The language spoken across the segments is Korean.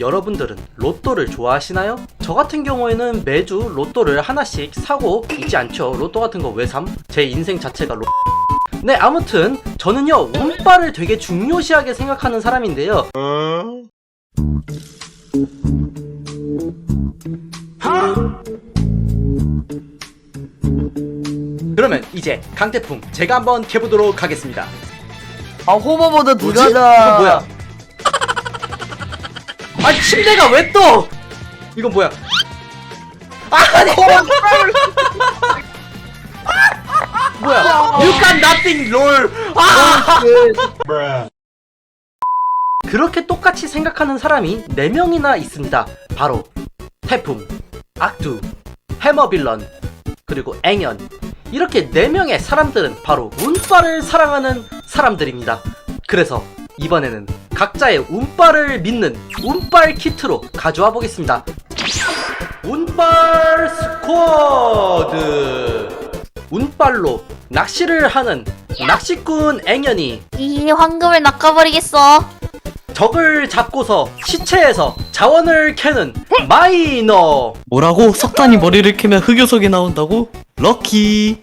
여러분들은 로또를 좋아하시나요? 저 같은 경우에는 매주 로또를 하나씩 사고 있지 않죠. 로또 같은 거 왜 삼? 제 인생 자체가 로... 네, 아무튼 저는요 운빨을 되게 중요시하게 생각하는 사람인데요. 그러면 이제 강태풍 제가 한번 캐보도록 하겠습니다. 아 호버보다 두 뭐지? 가자. 이거 뭐야? 아 침대가 왜 또? 이건 뭐야? 아니 뭐야? You got nothing, 롤. 아! 그렇게 똑같이 생각하는 사람이 4명이나 있습니다. 바로 태풍, 악두, 해머빌런, 그리고 앵연. 이렇게 4명의 사람들은 바로 운빨을 사랑하는 사람들입니다. 그래서 이번에는 각자의 운빨을 믿는 운빨 키트로 가져와 보겠습니다. 운빨 스쿼드! 운빨로 낚시를 하는 낚시꾼 앵연이 이 황금을 낚아버리겠어. 적을 잡고서 시체에서 자원을 캐는 마이너 뭐라고? 석탄이 머리를 캐면 흑요석이 나온다고? 럭키.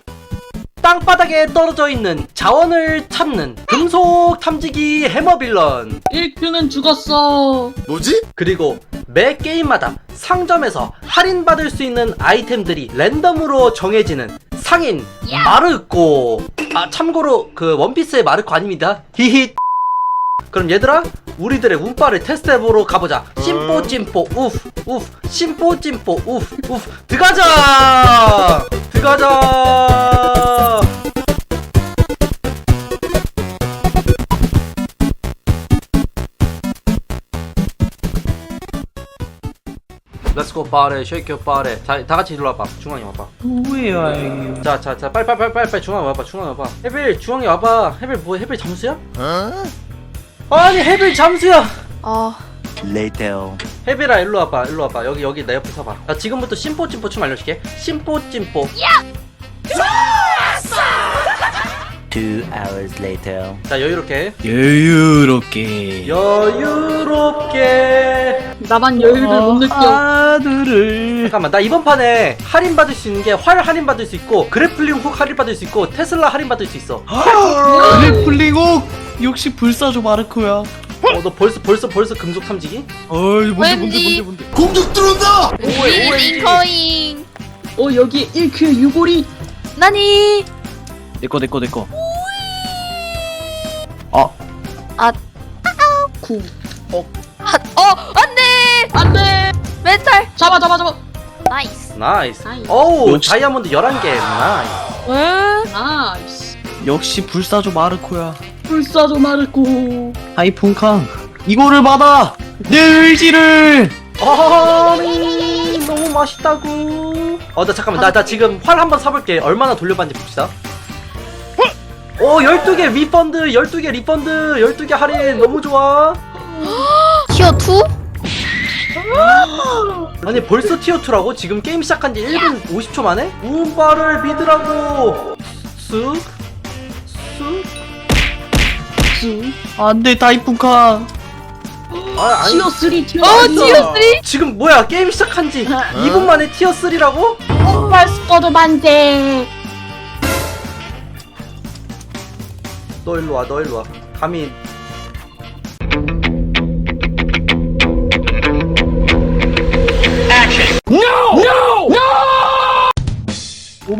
땅바닥에 떨어져 있는 자원을 찾는 금속 탐지기 해머빌런 1큐는 죽었어. 뭐지? 그리고 매 게임마다 상점에서 할인받을 수 있는 아이템들이 랜덤으로 정해지는 상인 마르코. 아 참고로 그 원피스의 마르코 아닙니다. 히히. 그럼 얘들아 우리들의 운빨을 테스트해보러 가보자. 심뽀찜뽀 우프 우프. 심뽀찜뽀 우프 우프. 들어가자! 들어가자 빠레 쉐이크 빠레 자 다같이 일로 와봐 중앙에 와봐 뭐야 자, 자, 자, 빨리, 빨리, 빨리, 빨리, 빨리 중앙에 와봐, 중앙에 와봐. 해빌, 중앙에 와봐. 해빌 뭐, 해빌 잠수야? 어? 아니, 해빌 잠수야. 어, 레이테오. 해빌아, 일로 와봐, 일로 와봐. 여기, 여기 내 옆에 서봐. 자, 지금부터 심포찜포 춤 알려줄게. 심포찜포. Two hours later. 자, 여유롭게. 여유롭게. 여유롭게. 나만 여유를 못 느껴. 아들을. 잠깐만, 나 이번 판에 할인 받을 수 있는 게 활 할인 받을 수 있고, 그래플링 훅 할인 받을 수 있고, 테슬라 할인 받을 수 있어. 그래플링옥 역시 불사조 마르코야. 어, 너 벌써, 벌써, 벌써 금속 탐지기? 어이 뭔데 뭔데 왠지. 뭔데 뭔데. 공격 들어온다! 일 인커잉. 어 여기 1큐 유골이 나니? 내꺼 내꺼 내꺼. 구. 아, 어, 안돼. 안돼. 메탈. 잡아 잡아 잡아. 나이스. 나이스. 나이스. 어우, 역시. 다이아몬드 11개. 나이스. 왜? 나이스. 역시 불사조 마르코야. 불사조 마르코. 하이풍캉 이거를 받아 내 의지를. 아니 너무 맛있다고 어나 잠깐만 나, 나 지금 활 한번 사볼게 얼마나 돌려봤는지 봅시다 오 12개 리펀드 12개 리펀드 12개 할인 너무 좋아 티어 2? 아니 벌써 티어2라고? 지금 게임 시작한 지 1분 50초 만에? 운빨을 믿으라고 쓱 쓱? 안돼 하이풍캉. 아 아니 티어 3 티어 어, 3. 티어 3? 지금 뭐야 게임 시작한 지 2분 만에 티어3라고? 폭발 스쿼드 만세. 너 일로 와, 너 일로 와. 감히.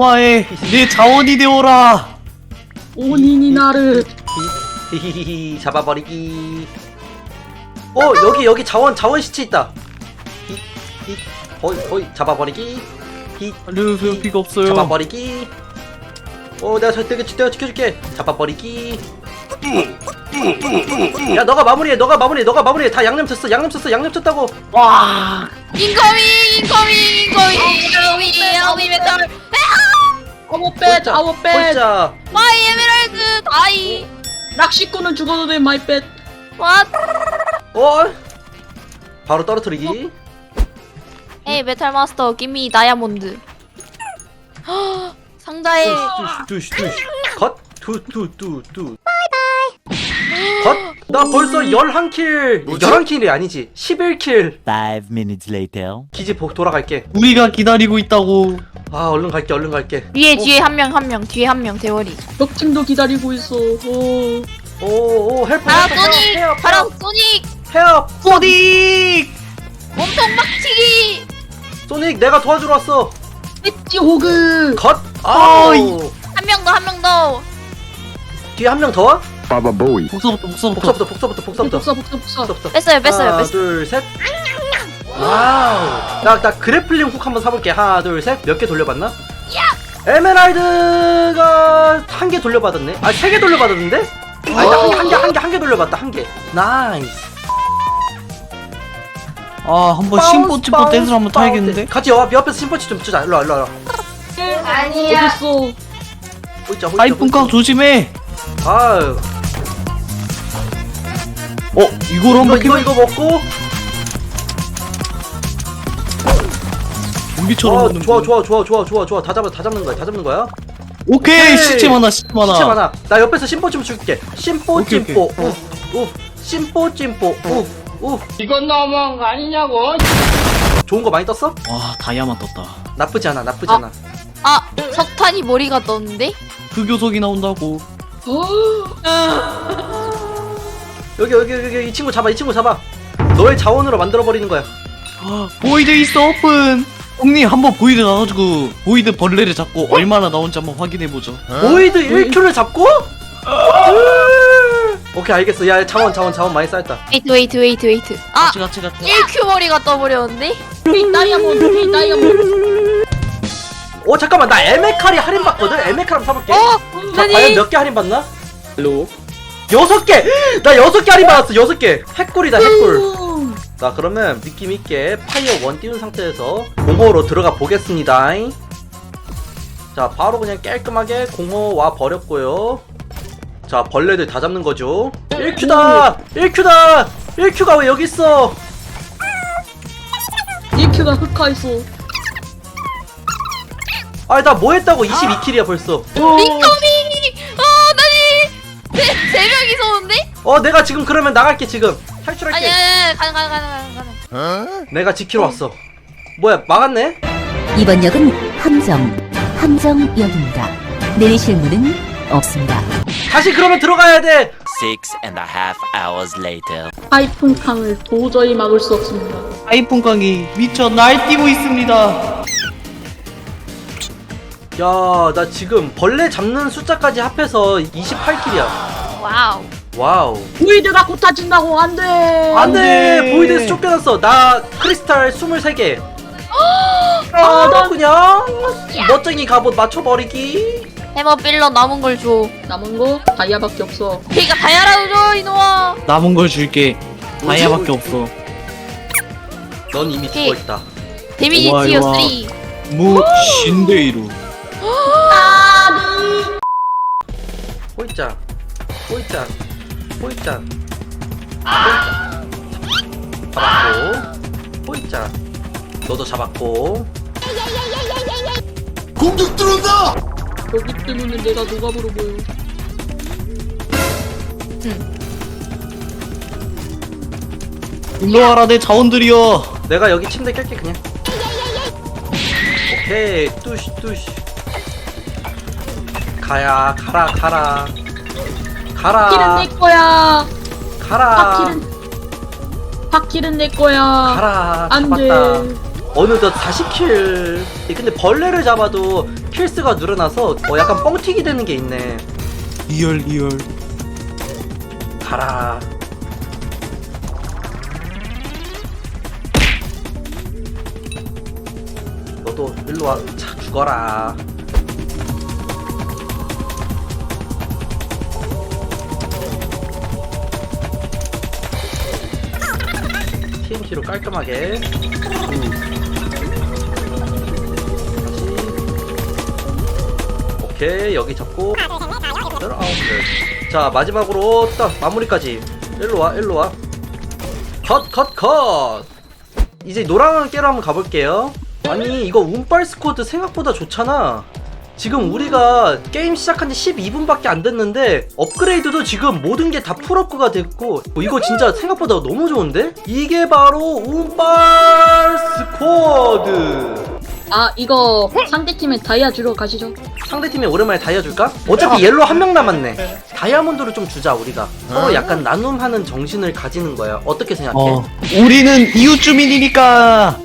오마에 내 자원이 되어라. 오니니 나를. 히히히히 잡아버리기. 어 여기 여기 자원 자원 시체 있다. 히히 거의 거의 잡아버리기. 히 알려주세요 피가 없어요. 잡아버리기. 어 내가 저 내가, 내가 지켜줄게. 잡아버리기. 야 너가 마무리해 너가 마무리해 너가 마무리해 다 양념 쳤어 양념 쳤어 양념 쳤다고 와. 인커밍, 인커밍, 인커밍, 인커밍, 인커밍 메탈. 아워 뱃 아워 뱃. 홀자. 마이 에메랄드 다이. 낚시꾼은 죽어도 돼 마이 뱃. 왓? 어? 바로 떨어뜨리기? 에이 메탈 마스터 기미 다이아몬드. 상자에. 컷. 투투투투 컷 나 벌써 11킬 11킬이 아니지 11킬 Five minutes later. 기지 보- 돌아갈게 우리가 기다리고 있다고. 아 얼른 갈게 얼른 갈게 뒤에 뒤에 한 명 한 명 뒤에 한 명 대월이. 적팀도 기다리고 있어. 오. 오오 헬프 아 헬프 소닉 바로 소닉 헤업 소닉! 몸통 박치기. 소닉 내가 도와주러 왔어 엣지 호그. 컷 아이. 한 명 더 한 명 더. 뒤에 한 명 더 와? Baba Bowie. 복서부터 복서부터. 복서부터 복서부터 복서부터 복사 복사 복사. 복서부터 뺐어요 뺐어요 하나 뺐어요. 둘셋 와우 나, 나 그래플링 훅 한번 사볼게 하나 둘셋 몇 개 돌려봤나? 에메랄드가 한 개 돌려받았네 아 세 개 돌려받았는데? 아니 한개 한개한 개 한 개 돌려봤다 한개 나이스 아, 한번 심포 찌포 댄스를 한번 타야겠는데? 같이 옆, 옆에서 심포치 좀 주자 일로와 일로와 아니야. 어딨어? 호이자 호이자 아이폰 깡 조심해! 아유 어, 이걸 한번 이거 이거 먹고 좀비처럼 어 오는 좋아 거. 좋아 좋아 좋아 좋아 좋아 다 잡아 다 잡는 거야 다 잡는 거야 오케이, 오케이. 시체 많아, 시체 많아. 시체 많아 나 옆에서 심포 좀 줄게 심포 오케이, 찜뽀 우우 심포 찜뽀 우우 이건 너무한 거 아니냐고. 좋은 거 많이 떴어? 와, 다이아만 떴다. 나쁘지 않아 나쁘지 어? 않아 아 석탄이 머리가 떴는데? 흑요석이 나온다고. 여기 여기 여기 여기 이 친구 잡아 이 친구 잡아 너의 자원으로 만들어 버리는 거야 아, 보이드 있어 오픈! 형님 한번 보이드 나가지고 보이드 벌레를 잡고 얼마나 나온지 한번 확인해보죠. 보이드 1큐를 잡고? 오케이 알겠어 야 자원 자원 자원 많이 쌓였다 웨이트 웨이트 웨이트 웨이트. 아 같이 같이 같이. 1큐 머리가 떠버렸는데? 피 다이아몬드 피 다이아몬드. 어 잠깐만 나 에메칼이 할인 받거든 에메칼 한번 사볼게 어? 자 아니. 과연 몇개 할인 받나? 헬로 여섯 개 나 여섯 개 할인 받았어 여섯 개! 핵꿀이다 핵꿀 자 그러면 느낌 있게 파이어 원 띄운 상태에서 공허로 들어가 보겠습니다. 자 바로 그냥 깔끔하게 공허 와 버렸고요. 자 벌레들 다 잡는 거죠. 1큐다! 1큐다! 1큐가 왜 여기 있어? 1큐가 흑화 있어. 아니 나 뭐 했다고? 22킬이야 벌써. 민커밍! 아 세 명이서 오는데? 어 내가 지금 그러면 나갈게 지금 탈출할게 아니 아니 가능 가능 가능 가능 가능. 내가 지키러 왔어 뭐야 막았네? 이번 역은 함정, 함정역입니다. 내리실 문은 없습니다. 다시 그러면 들어가야 돼 Six and a half hours later. 하이픈캉을 도저히 막을 수 없습니다. 아이폰깡이 미쳐 날뛰고 있습니다. 야, 나 지금 벌레 잡는 숫자까지 합해서 28킬이야. 와우. 와우. 보이드가 곧 타진다고 안 돼. 안 돼! 돼. 보이드에서 쫓겨났어. 나 크리스탈 23개. 아, 아, 나 그냥 멋쟁이 갑옷 맞춰버리기. 해머 빌러 남은 걸 줘. 남은 거 다이아밖에 없어. 그니까 다이아라도 줘 이놈아. 남은 걸 줄게. 다이아밖에 없어. 넌 이미 오케이. 죽어있다. 데미지 우와, 티어 우와. 3. 무 신데이루. 호이 짱. 호이짱. 호이짱. 잡았고. 호이짱. 너도 잡았고. 여기 때문에 내가 노갑으로 보여. 일로 와라 내 자원들이여. 내가 여기 침대 깰게 그냥. 오케이 뚜시 뚜시. 가야 가라 가라. 바퀴는 가라 내 거야. 가라 바퀴는 바퀴는 내 거야. 가라 안 돼. 잡았다. 어느덧 40킬. 근데 벌레를 잡아도 킬스가 늘어나서 어, 약간 뻥튀기 되는 게 있네. 리얼 리얼. 가라. 너도 일로 와. 자, 죽어라. TNT로 깔끔하게. 다시. 오케이 여기 잡고. 열아홉 개. 자 마지막으로 딱 마무리까지 일로 와 일로 와 컷 컷 컷 이제 노랑을 깨러 한번 가볼게요 아니 이거 운빨 스쿼드 생각보다 좋잖아 지금 우리가 게임 시작한 지 12분밖에 안 됐는데 업그레이드도 지금 모든 게 다 풀업그가 됐고 어, 이거 진짜 생각보다 너무 좋은데? 이게 바로 운빨 스쿼드 아 이거 상대팀에 다이아 주러 가시죠 상대팀에 오랜만에 다이아 줄까? 어차피 옐로 한 명 남았네 다이아몬드를 좀 주자 우리가 서로 약간 나눔하는 정신을 가지는 거야 어떻게 생각해? 어. 우리는 이웃 주민이니까.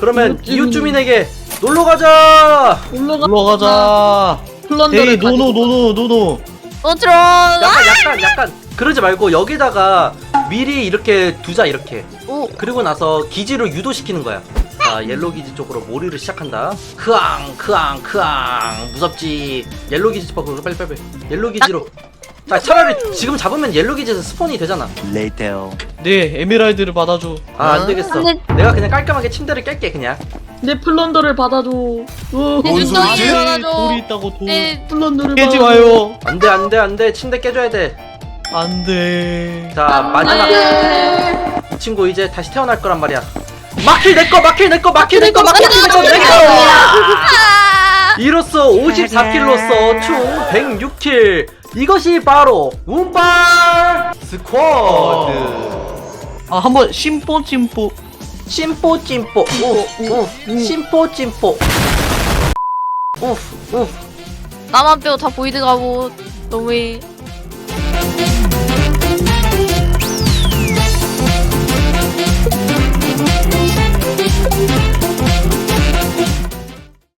그러면 이웃 주민. 이웃 주민에게 놀러 가자 올라가 올라가자. 플런더를 에이 노노 노노 노노. 어 들어. 약간 약간 약간 그러지 말고 여기다가 미리 이렇게 두자 이렇게 오. 그리고 나서 기지로 유도시키는 거야 자 옐로 기지 쪽으로 몰이를 시작한다 크앙 크앙 크앙 무섭지 옐로 기지 쪽으로 빨리 빨리 빨리 옐로 기지로 자 차라리 지금 잡으면 옐로 기지에서 스폰이 되잖아 Later. 네 에메랄드를 받아줘. 아 안 되겠어 근데- 내가 그냥 깔끔하게 침대를 깰게 그냥 내 플런더를 받아줘 어, 내 눈덩이 네, 일어나줘. 돌이 있다고 돌. 네. 플런더를 깨지 받아줘. 마요. 안돼 안돼 안돼 침대 깨줘야 돼자 안돼. 마지막 네. 이 친구 이제 다시 태어날 거란 말이야 마킬 내꺼 마킬 내꺼 마킬 내꺼 마킬 내꺼 내꺼 아. 이로써 54킬로서 총 106킬 이것이 바로 운빨 스쿼드. 아 한번 심포 심포. 심포 찜포 우우 심포 찜포. 우우 나만 빼고 다 보이드 가고 너무해.